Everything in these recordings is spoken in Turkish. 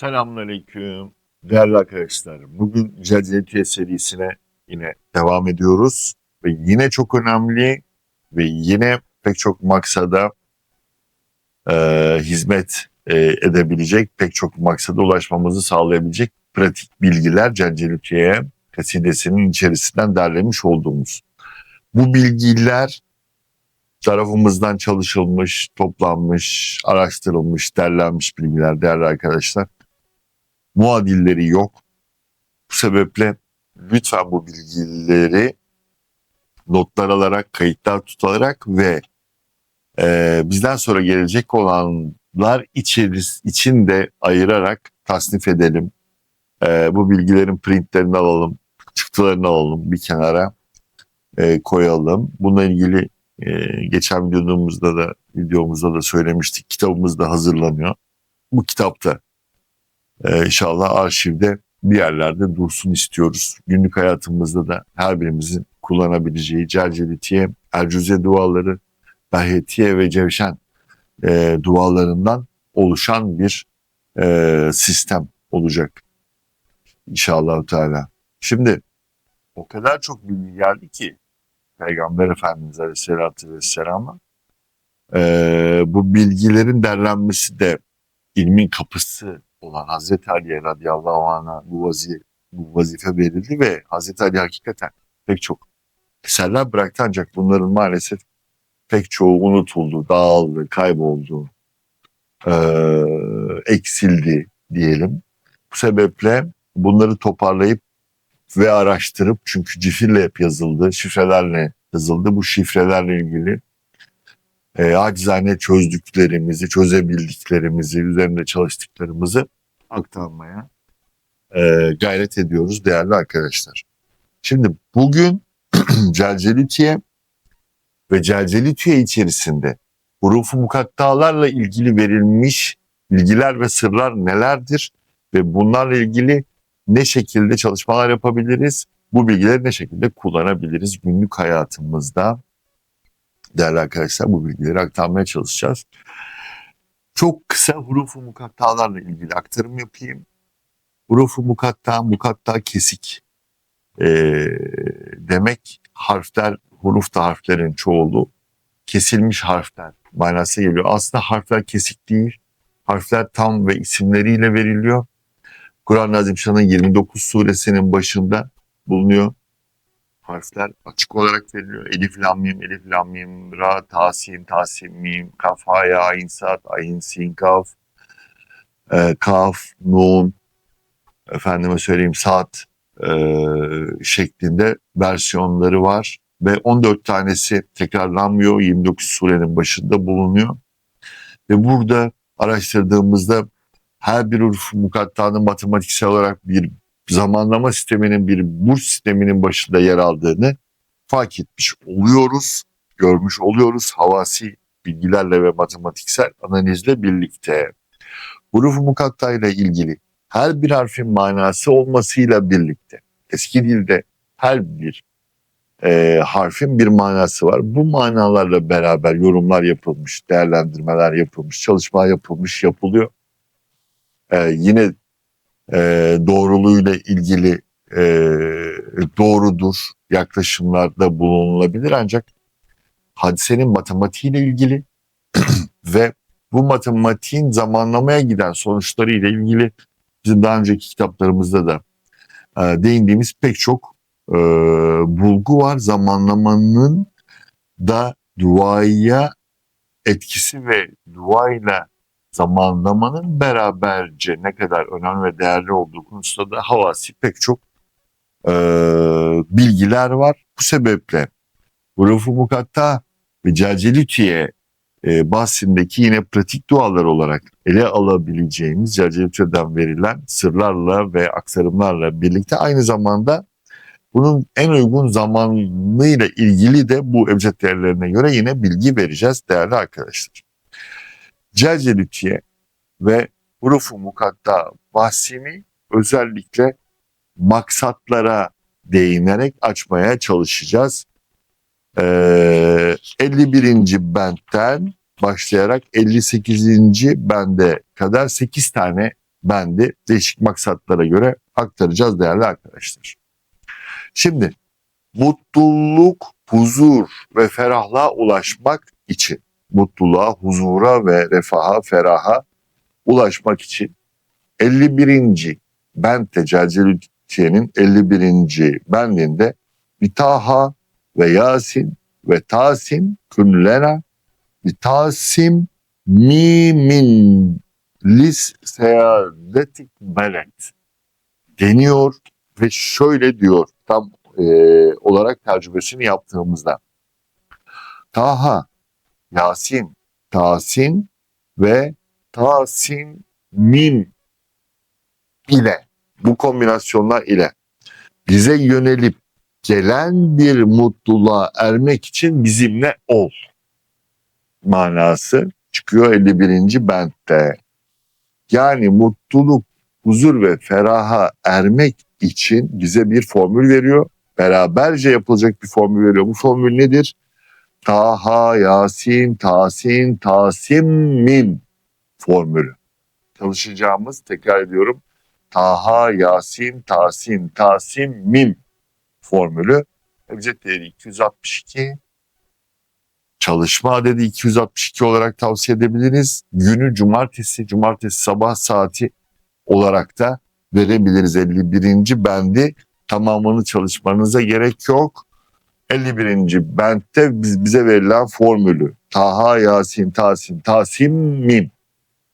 Selamünaleyküm. Değerli arkadaşlar, bugün Celceletiye serisine yine devam ediyoruz. Ve yine çok önemli ve yine pek çok maksada e, hizmet e, edebilecek, pek çok maksada ulaşmamızı sağlayabilecek pratik bilgiler Celceletiye kasidesinin içerisinden derlemiş olduğumuz. Bu bilgiler tarafımızdan çalışılmış, toplanmış, araştırılmış, derlenmiş bilgiler değerli arkadaşlar. Muadilleri yok. Bu sebeple lütfen bu bilgileri notlar alarak, kayıtlar tutarak ve e, bizden sonra gelecek olanlar içeris, için de ayırarak tasnif edelim. E, bu bilgilerin printlerini alalım, çıktılarını alalım bir kenara e, koyalım. Bununla ilgili ee, geçen videomuzda da videomuzda da söylemiştik. Kitabımız da hazırlanıyor. Bu kitapta e, inşallah arşivde bir yerlerde dursun istiyoruz. Günlük hayatımızda da her birimizin kullanabileceği Celcelitiye, Ercüze duaları, Behetiye ve Cevşen e, dualarından oluşan bir e, sistem olacak. İnşallah Teala. Şimdi o kadar çok bilgi geldi ki Peygamber Efendimiz Aleyhisselatü Vesselam'a. Ee, bu bilgilerin derlenmesi de ilmin kapısı olan Hazreti Ali'ye radıyallahu anh'a bu, vazife, bu vazife verildi ve Hazreti Ali hakikaten pek çok eserler bıraktı ancak bunların maalesef pek çoğu unutuldu, dağıldı, kayboldu, e, eksildi diyelim. Bu sebeple bunları toparlayıp ve araştırıp çünkü cifirle hep yazıldı, şifrelerle yazıldı. Bu şifrelerle ilgili e, acizane çözdüklerimizi, çözebildiklerimizi, üzerinde çalıştıklarımızı aktarmaya e, gayret ediyoruz değerli arkadaşlar. Şimdi bugün Celcelitiye ve Celcelitiye içerisinde hurufu mukattalarla ilgili verilmiş bilgiler ve sırlar nelerdir ve bunlarla ilgili ne şekilde çalışmalar yapabiliriz? Bu bilgileri ne şekilde kullanabiliriz günlük hayatımızda? Değerli arkadaşlar bu bilgileri aktarmaya çalışacağız. Çok kısa hurufu mukattalarla ilgili aktarım yapayım. Hurufu mukatta, mukatta kesik ee, demek harfler, huruf da harflerin çoğulu kesilmiş harfler manası geliyor. Aslında harfler kesik değil. Harfler tam ve isimleriyle veriliyor. Kur'an-ı Azimşan'ın 29 suresinin başında bulunuyor. Harfler açık olarak veriliyor. Elif, lam, elif, lam, ra, tasin, tasim, mim, kaf, ha, ya, ayin, sat, sin, kaf, e, kaf, nun, efendime söyleyeyim saat e, şeklinde versiyonları var. Ve 14 tanesi tekrarlanmıyor. 29 surenin başında bulunuyor. Ve burada araştırdığımızda her bir urf mukattanın matematiksel olarak bir zamanlama sisteminin bir burs sisteminin başında yer aldığını fark etmiş oluyoruz, görmüş oluyoruz havasi bilgilerle ve matematiksel analizle birlikte. Huruf-u mukatta ile ilgili her bir harfin manası olmasıyla birlikte eski dilde her bir e, harfin bir manası var. Bu manalarla beraber yorumlar yapılmış, değerlendirmeler yapılmış, çalışma yapılmış, yapılıyor e, yine e, doğruluğuyla ilgili e, doğrudur yaklaşımlarda bulunulabilir ancak hadisenin matematiğiyle ilgili ve bu matematiğin zamanlamaya giden sonuçları ile ilgili bizim daha önceki kitaplarımızda da e, değindiğimiz pek çok e, bulgu var. Zamanlamanın da duaya etkisi ve duayla zamanlamanın beraberce ne kadar önemli ve değerli olduğu konusunda da havasi pek çok e, bilgiler var. Bu sebeple Hurufu Mukatta ve Celcelütiye e, bahsindeki yine pratik dualar olarak ele alabileceğimiz Celcelütiye'den verilen sırlarla ve aktarımlarla birlikte aynı zamanda bunun en uygun zamanıyla ilgili de bu ebced değerlerine göre yine bilgi vereceğiz değerli arkadaşlar. Celcelükiye ve hurufu mukatta bahsini özellikle maksatlara değinerek açmaya çalışacağız. Ee, 51. bentten başlayarak 58. bende kadar 8 tane bendi değişik maksatlara göre aktaracağız değerli arkadaşlar. Şimdi mutluluk, huzur ve ferahlığa ulaşmak için, mutluluğa, huzura ve refaha, feraha ulaşmak için 51. Bente Celcelütiye'nin 51. bendinde Bitaha ve Yasin ve Tasim küllena Bitasim mimin lis seyadetik belet deniyor ve şöyle diyor tam e, olarak tercümesini yaptığımızda. Taha, Yasin, Tasin ve Tasin Mim ile bu kombinasyonlar ile bize yönelip gelen bir mutluluğa ermek için bizimle ol manası çıkıyor 51. bentte. Yani mutluluk, huzur ve feraha ermek için bize bir formül veriyor. Beraberce yapılacak bir formül veriyor. Bu formül nedir? Taha, Yasin, Tasin, Tasim, Mim formülü. Çalışacağımız, tekrar ediyorum, Taha, Yasin, Tasin, Tasim, Mim formülü. Ebced değeri 262. Çalışma adedi 262 olarak tavsiye edebiliriz. Günü cumartesi, cumartesi sabah saati olarak da verebiliriz 51. bendi. Tamamını çalışmanıza gerek yok. 51. bentte biz, bize verilen formülü Taha, Yasin, Tasim, Tasim, Mim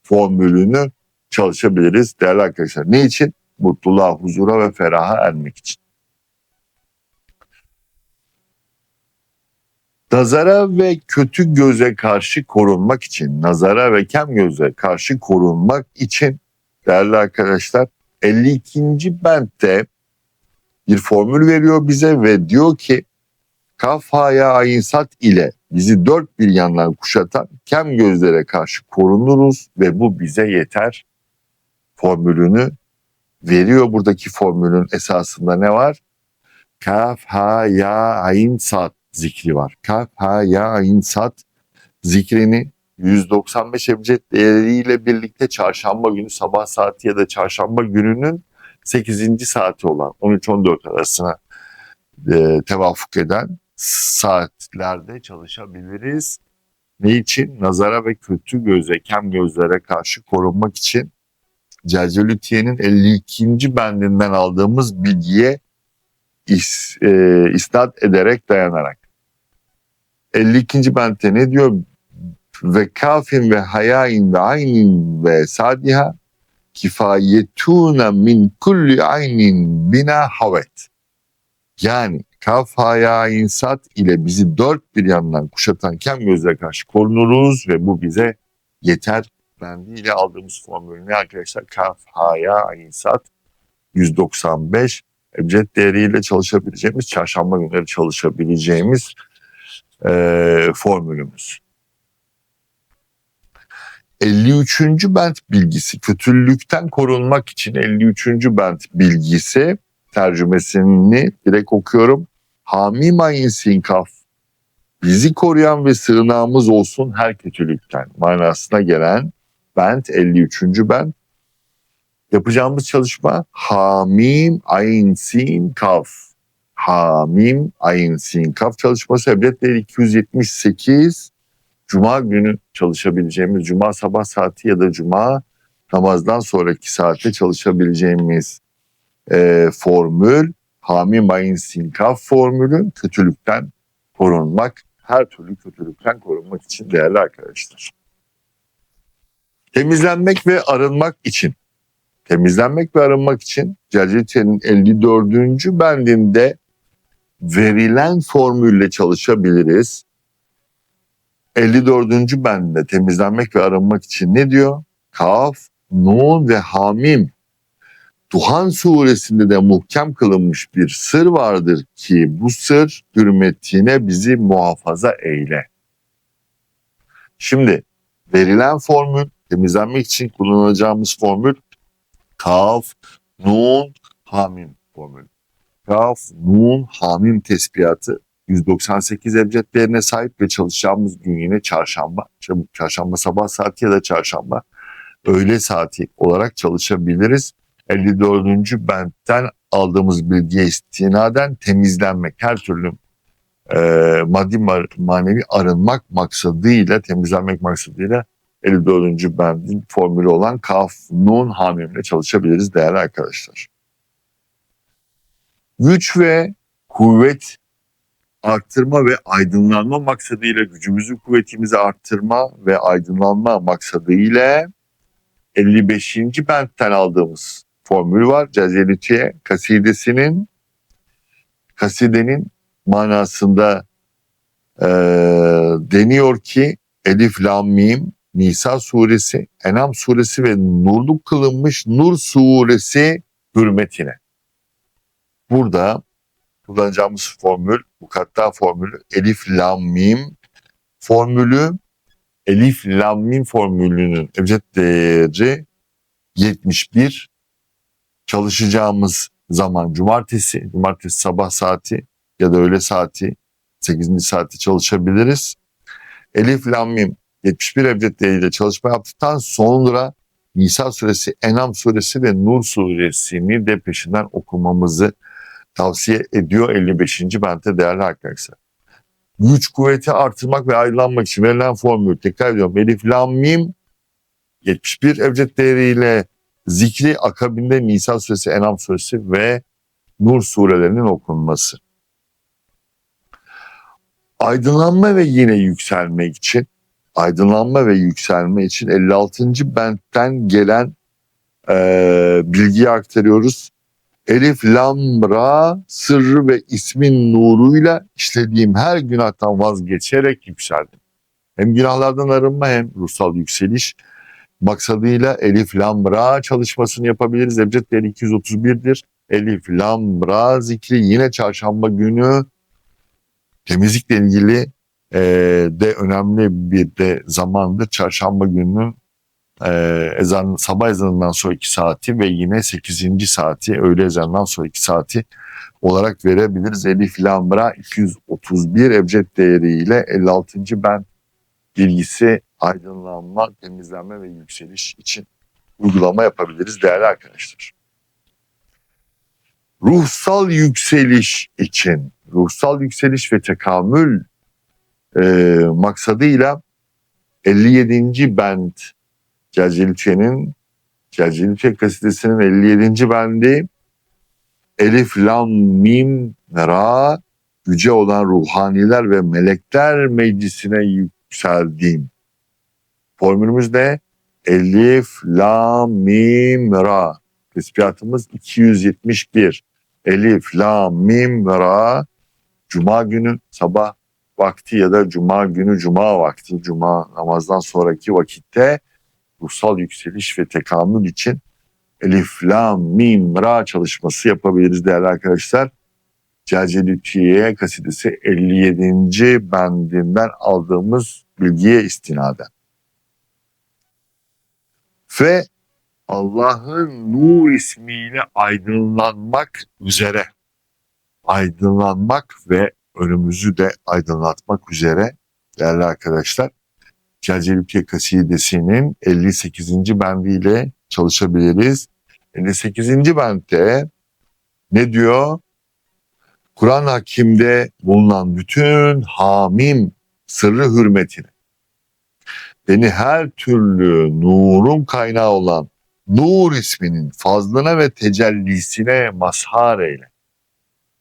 formülünü çalışabiliriz değerli arkadaşlar. Ne için? Mutluluğa, huzura ve feraha ermek için. Nazara ve kötü göze karşı korunmak için, nazara ve kem göze karşı korunmak için değerli arkadaşlar 52. bentte bir formül veriyor bize ve diyor ki kafaya ayinsat ile bizi dört bir yandan kuşatan kem gözlere karşı korunuruz ve bu bize yeter formülünü veriyor. Buradaki formülün esasında ne var? Kaf, ha, zikri var. Kaf, ha, ya, zikrini 195 ebced değeriyle birlikte çarşamba günü sabah saati ya da çarşamba gününün 8. saati olan 13-14 arasına e, tevafuk eden saatlerde çalışabiliriz. Ne için? Nazara ve kötü göze, kem gözlere karşı korunmak için Celcelütiye'nin 52. bendinden aldığımız bilgiye is, e, isnat ederek dayanarak. 52. bente ne diyor? Ve kafin ve hayain ve aynin ve sadiha kifayetuna min kulli aynin bina havet. Yani kaf, haya, insat ile bizi dört bir yandan kuşatan kem gözle karşı korunuruz ve bu bize yeter bendiyle aldığımız formülü ne arkadaşlar? Kaf, haya, insat 195 ebced değeriyle çalışabileceğimiz, çarşamba günleri çalışabileceğimiz e, formülümüz. 53. bent bilgisi kötülükten korunmak için 53. bent bilgisi tercümesini direkt okuyorum. Hamim ayin sinkaf bizi koruyan ve sığınağımız olsun her kötülükten manasına gelen bent 53. bent. Yapacağımız çalışma Hamim ayin sin kaf. Hamim ayin sin kaf çalışması ebretleri 278 Cuma günü çalışabileceğimiz, Cuma sabah saati ya da Cuma namazdan sonraki saatte çalışabileceğimiz e, formül, Hamim Ayin Sinkaf formülü kötülükten korunmak, her türlü kötülükten korunmak için değerli arkadaşlar. Temizlenmek ve arınmak için, temizlenmek ve arınmak için Celcetiye'nin 54. bendinde verilen formülle çalışabiliriz. 54. bende temizlenmek ve arınmak için ne diyor? Kaf, Nun ve Hamim. Duhan suresinde de muhkem kılınmış bir sır vardır ki bu sır hürmetine bizi muhafaza eyle. Şimdi verilen formül temizlenmek için kullanacağımız formül Kaf, Nun, Hamim formülü. Kaf, Nun, Hamim tespihatı 198 ebced değerine sahip ve çalışacağımız gün yine çarşamba. Çarşamba sabah saati ya da çarşamba öğle saati olarak çalışabiliriz. 54. bentten aldığımız bilgiye istinaden temizlenmek, her türlü e, maddi ma- manevi arınmak maksadıyla, temizlenmek maksadıyla 54. bendin formülü olan kaf, nun, hamimle çalışabiliriz değerli arkadaşlar. Güç ve kuvvet arttırma ve aydınlanma maksadıyla gücümüzü kuvvetimizi arttırma ve aydınlanma maksadıyla 55. bentten aldığımız formül var. Cazelitiye kasidesinin kasidenin manasında e, deniyor ki Elif Lam Mim Nisa suresi, Enam suresi ve nurluk kılınmış Nur suresi hürmetine. Burada kullanacağımız formül, mukatta formülü Elif Lam Mim formülü Elif Lam Mim formülünün ebced değeri 71 çalışacağımız zaman cumartesi, cumartesi sabah saati ya da öğle saati 8. saati çalışabiliriz. Elif Lam Mim 71 ebced değeriyle çalışma yaptıktan sonra Nisa suresi, Enam suresi ve Nur suresini de peşinden okumamızı tavsiye ediyor 55. bente değerli arkadaşlar. Güç kuvveti artırmak ve aydınlanmak için verilen formül tekrar ediyorum. Elif Lam Mim 71 ebced değeriyle zikri akabinde Nisa suresi, Enam suresi ve Nur surelerinin okunması. Aydınlanma ve yine yükselmek için aydınlanma ve yükselme için 56. bentten gelen e, bilgiyi aktarıyoruz. Elif, lam, ra, sırrı ve ismin nuruyla işlediğim her günahtan vazgeçerek yükseldim. Hem günahlardan arınma hem ruhsal yükseliş maksadıyla Elif, lam, ra çalışmasını yapabiliriz. Ebced değeri 231'dir. Elif, lam, ra zikri yine çarşamba günü temizlikle ilgili e, de önemli bir de zamandır. Çarşamba günü e, ezan sabah ezanından sonra 2 saati ve yine 8. saati öğle ezanından sonra 2 saati olarak verebiliriz. Elif Lambra 231 ebced değeriyle 56. ben bilgisi aydınlanma, temizlenme ve yükseliş için uygulama yapabiliriz değerli arkadaşlar. Ruhsal yükseliş için, ruhsal yükseliş ve tekamül e, maksadıyla 57. bend Celcelçe'nin Celcelçe kasidesinin 57. bendi Elif Lam Mim Ra yüce olan ruhaniler ve melekler meclisine yükseldiğim. Formülümüz ne? Elif Lam Mim Ra. Tesbihatımız 271. Elif Lam Mim Ra. Cuma günü sabah vakti ya da cuma günü cuma vakti, cuma namazdan sonraki vakitte ruhsal yükseliş ve tekamül için Elif, Lam, Mim, Ra çalışması yapabiliriz değerli arkadaşlar. Celcelükiye kasidesi 57. bendinden aldığımız bilgiye istinaden. Ve Allah'ın nur ismiyle aydınlanmak üzere aydınlanmak ve önümüzü de aydınlatmak üzere değerli arkadaşlar. Celcelüke kasidesinin 58. bendiyle çalışabiliriz. 58. bende ne diyor? Kur'an Hakim'de bulunan bütün hamim sırrı hürmetine beni her türlü nurun kaynağı olan Nur isminin fazlına ve tecellisine mazhar eyle.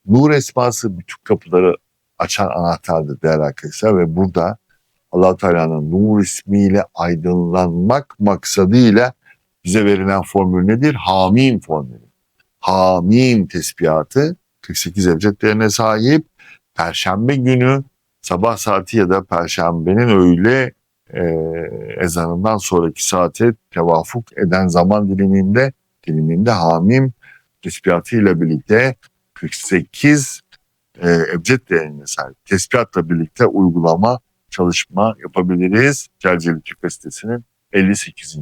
Nur esması bütün kapıları açan anahtardır değerli arkadaşlar ve burada allah Teala'nın Nur ismiyle aydınlanmak maksadıyla bize verilen formül nedir? Hamim formülü. Hamim tesbihatı 48 ebced değerine sahip. Perşembe günü sabah saati ya da perşembenin öğle e, ezanından sonraki saate tevafuk eden zaman diliminde diliminde hamim ile birlikte 48 e, ebced değerine sahip tesbihatla birlikte uygulama çalışma yapabiliriz. Celceli sitesinin 58.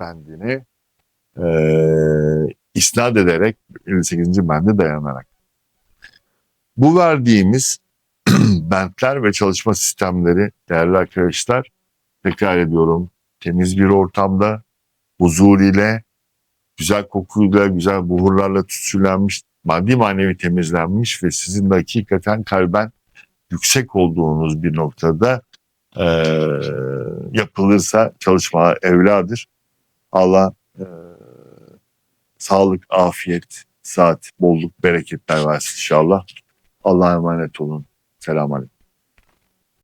bendini e, isnat ederek 58. bende dayanarak. Bu verdiğimiz bentler ve çalışma sistemleri değerli arkadaşlar tekrar ediyorum temiz bir ortamda huzur ile, güzel kokuyla, güzel buhurlarla tütsülenmiş, maddi manevi temizlenmiş ve sizin de hakikaten kalben yüksek olduğunuz bir noktada eee, yapılırsa çalışma evladır. Allah eee, sağlık, afiyet, saat, bolluk, bereketler versin inşallah. Allah'a emanet olun. Selamun Aleyküm.